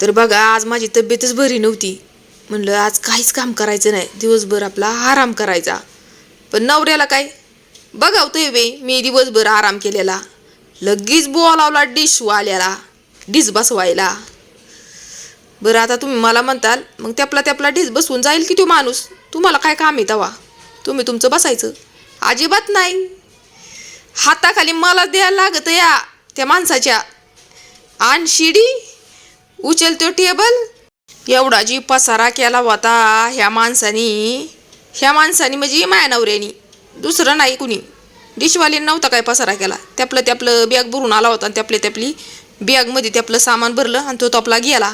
तर बघा आज माझी तब्येतच बरी नव्हती. म्हणलं आज काहीच काम करायचं नाही. दिवसभर आपला आराम करायचा. पण नवऱ्याला काय? बघावतोय बे मी दिवसभर आराम केलेला. लगेच बोलावला डिशवाल्याला डिश बसवायला. बरं आता तुम्ही मला म्हणताल मग त्यापला त्यापला डिश बसवून जाईल की तो माणूस? तुम्हाला काय काम आहे तवा? तुम्ही तुमचं बसायचं. अजिबात नाही. हाताखाली मला द्यायला लागत या त्या माणसाच्या. आण शिडी? उचलतो टेबल. एवढा जी पसारा केला होता ह्या माणसानी. ह्या माणसानी म्हणजे माया नवऱ्यानी. दुसरं नाही कुणी. डिशवाली नव्हता काय पसारा केला. त्यापलं त्यापलं बॅग भरून आला होता आणि त्यापले त्यापली बॅगमध्ये त्यापलं सामान भरलं आणि तो तपला गेला.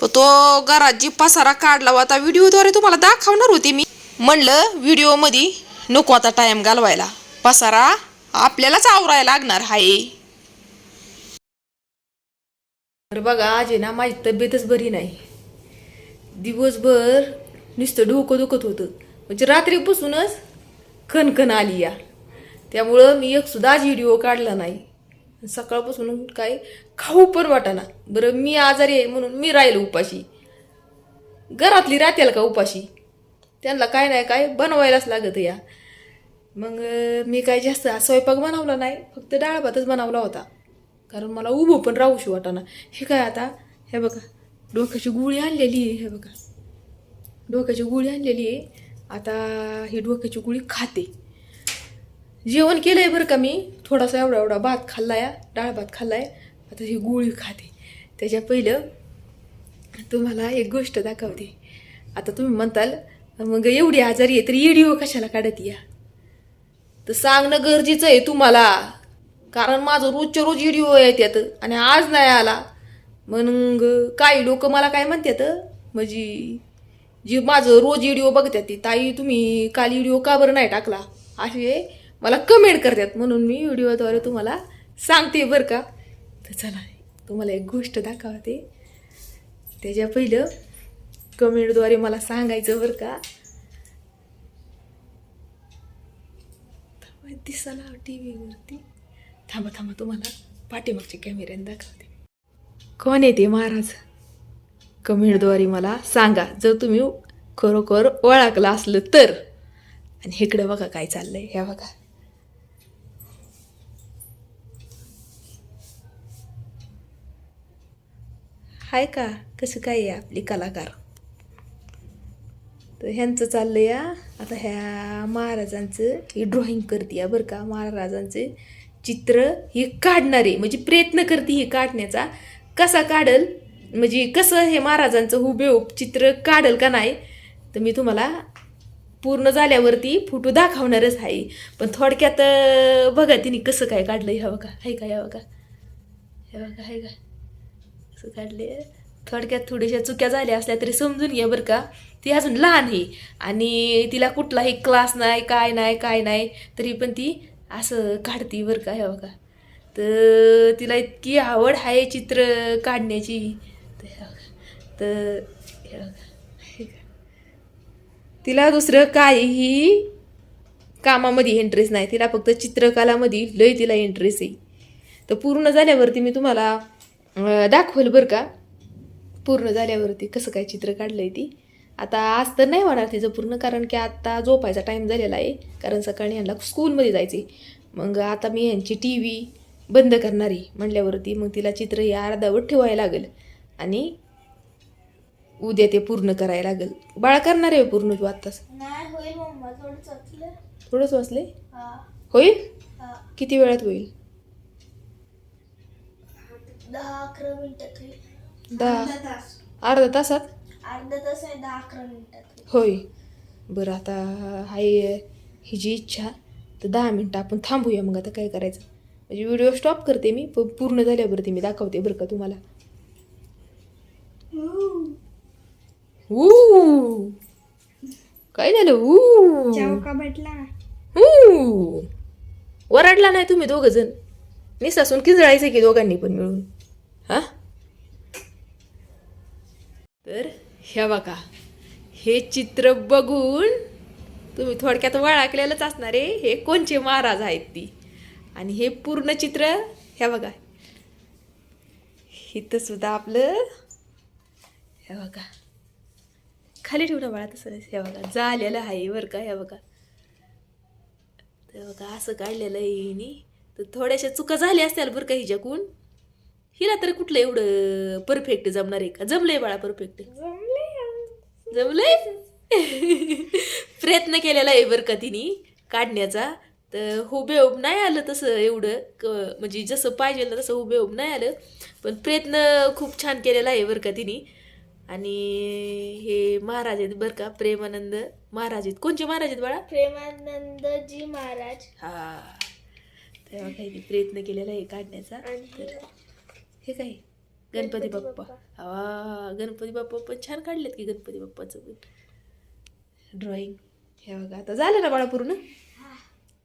पण तो घरात जी पसारा काढला होता व्हिडिओद्वारे तुम्हाला दाखवणार होते मी. म्हणलं व्हिडिओमध्ये नको आता टाईम घालवायला. पसारा आपल्यालाच आवरायला लागणार हाय. तर बघा आज आहे ना माझी तब्येतच बरी नाही. दिवसभर नुसतं डोकं दुखत होतं. म्हणजे रात्रीपासूनच कणकण आली या. त्यामुळं मी एक सुद्धा आज व्हिडिओ काढला नाही. सकाळपासून काय खाऊ पण वाटाना. बरं मी आजारी आहे म्हणून मी राहिलो उपाशी. घरातली राहतेल का उपाशी? त्यांना काय नाही काय बनवायलाच लागत या. मग मी काय जास्त स्वयंपाक बनवला नाही फक्त डाळ भातच बनवला होता. कारण मला उभं पण राहूशी वाटाना हे काय आता? हे बघा डोक्याची गुळी आणलेली आहे हे बघा. डोक्याची गुळी आणलेली आहे. आता ही डोक्याची गुळी खाते. जेवण केलं आहे बरं का मी? थोडासा एवढा एवढा भात खाल्ला आहे डाळ भात खाल्ला आहे आता ही गुळी खाते. त्याच्या पहिलं तुम्हाला एक गोष्ट दाखवते. आता तुम्ही म्हणताल मग एवढी आजारी आहे तरी व्हिडिओ कशाला काढत या? तर सांगणं गरजेचं आहे तुम्हाला. कारण माझं रोजच्या रोज व्हिडिओ येतात आणि आज नाही आला. मग काही लोक मला काय म्हणतात म्हणजे जी माझं रोज व्हिडिओ बघतात ती ताई तुम्ही काल व्हिडिओ का बरं नाही टाकला? असे मला कमेंट करतात म्हणून मी व्हिडिओद्वारे तुम्हाला सांगते बरं का. तर चला तुम्हाला एक गोष्ट दाखवते. त्याच्या पहिलं कमेंटद्वारे मला सांगायचं बरं का. दिसायला टी व्हीवरती थांबा थांबा तुम्हाला पाठीमागच्या कॅमेऱ्याने दाखवते. कोण येते महाराज? कमेंटद्वारे मला सांगा. जर तुम्ही खरोखर ओळखलं असलं तर. आणि इकडं बघा काय चाललंय. ह्या बघा. हाय का? कसं काय आहे आपली कलाकार? तर ह्यांचं चाललं या आता ह्या महाराजांचं ही ड्रॉइंग करते या बरं का? महाराजांचं चित्र हे काढणारे म्हणजे प्रयत्न करते हे काढण्याचा. कसा काढल? म्हणजे कसं हे महाराजांचं हुबेहूब चित्र काढल का नाही? तर मी तुम्हाला पूर्ण झाल्यावरती फोटो दाखवणारच आहे. पण थोडक्यात बघा तिने कसं काय काढलं ह्या बघा. आहे का? ह्या बघा. हे बघा. आहे का असं काढले थोडक्यात थोड्याशा चुक्या झाल्या असल्या तरी समजून घ्या बरं का. ती अजून लहान आहे. आणि तिला कुठलाही क्लास नाही काय नाही काय नाही तरी पण ती असं काढते बरं का हे बघा. तर तिला इतकी आवड आहे चित्र काढण्याची. तर तर तिला दुसरं काहीही कामामध्ये इंटरेस्ट नाही. तिला फक्त चित्रकलामध्ये लय तिला इंटरेस्ट आहे. तर पूर्ण झाल्यावरती मी तुम्हाला दाखवल बरं का. पूर्ण झाल्यावरती कसं काय चित्र काढलं आहे ती. आता आज तर नाही होणार तिचं पूर्ण कारण की आता झोपायचा टाईम झालेला आहे. कारण सकाळी यांना स्कूलमध्ये जायचे मग आता मी यांची टी व्ही बंद करणार आहे म्हणल्यावरती मग तिला चित्र हे अर्धावट ठेवायला लागेल. आणि उद्या ते पूर्ण करायला लागेल. बाळा करणार आहे पूर्ण तू आत्ताच? नाही होईल मम्मा थोडं चकलं थोडंच वाचले हा. होईल? हा. किती वेळात होईल? दहा अर्धा तासात? अर्धा तास आहे दहा अकरा मिनिटात होय. बरं आता हाय हिची इच्छा तर दहा मिनटं आपण थांबूया मग आता काय करायचं. म्हणजे व्हिडिओ स्टॉप करते मी पण पूर्ण झाल्यावरती मी दाखवते बरं का तुम्हाला. ऊ. काय झालं? ऊ. चौका भेटला ऊ. ओरडला नाही तुम्ही दोघं जण? निसासून किंजळायचं की दोघांनी पण मिळून? हा? तर ह्या बघा हे चित्र बघून तुम्ही थोडक्यात वळखलेलंच असणार आहे हे कोणचे महाराज आहेत ती? आणि हे पूर्ण चित्र ह्या बघा. इथं सुद्धा आपलं हे बघा. खाली ठेवणं बाळा तसं हे बघा. झालेलं आहे बरं का हे बघा. तर बघा असं काढलेलं आहे हिने. तर थोड्याशा चुका झाल्या असत्याल बरं का हिच्याकून हिला तर कुठलं एवढं परफेक्ट जमणार आहे का? जमलंय बाळा परफेक्ट जमले जमलंय? प्रयत्न केलेला आहे बरं का तिने काढण्याचा. तर हुबेहूब नाही आलं तसं एवढं. क म्हणजे जसं पाहिजे ना तसं हुबेहूब नाही आलं. पण प्रयत्न खूप छान केलेला आहे बरं का तिने. आणि हे महाराज आहेत बरं का प्रेमानंद महाराज आहेत. कोणचे महाराज आहेत बाळा? प्रेमानंदजी महाराज. हा. तेव्हा काही प्रयत्न केलेला आहे काढण्याचा. तर हे काय? गणपती बाप्पा. हा गणपती बाप्पा पण छान काढलेत की गणपती बाप्पाचं पण. ड्रॉइंग हे बघा आता झालं ना बाळा पूर्ण?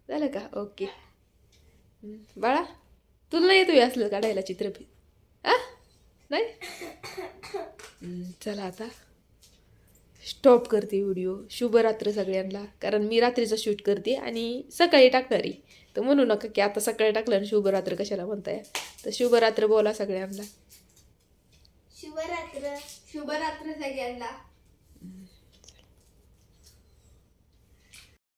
झालं का? ओके बाळा तुला नाही येतो असलं काढायला चित्रफित आ नाही? चला आता. स्टॉप करते व्हिडिओ शुभरात्र सगळ्यांना. कारण मी रात्रीचा शूट करते आणि सकाळी टाकणार. आहे तर म्हणू नका की आता सकाळी टाकलं आणि शुभरात्र कशाला म्हणताय? तर शुभरात्र बोला सगळ्यांना. शुभरात्र शुभरात्र सगळ्यांना.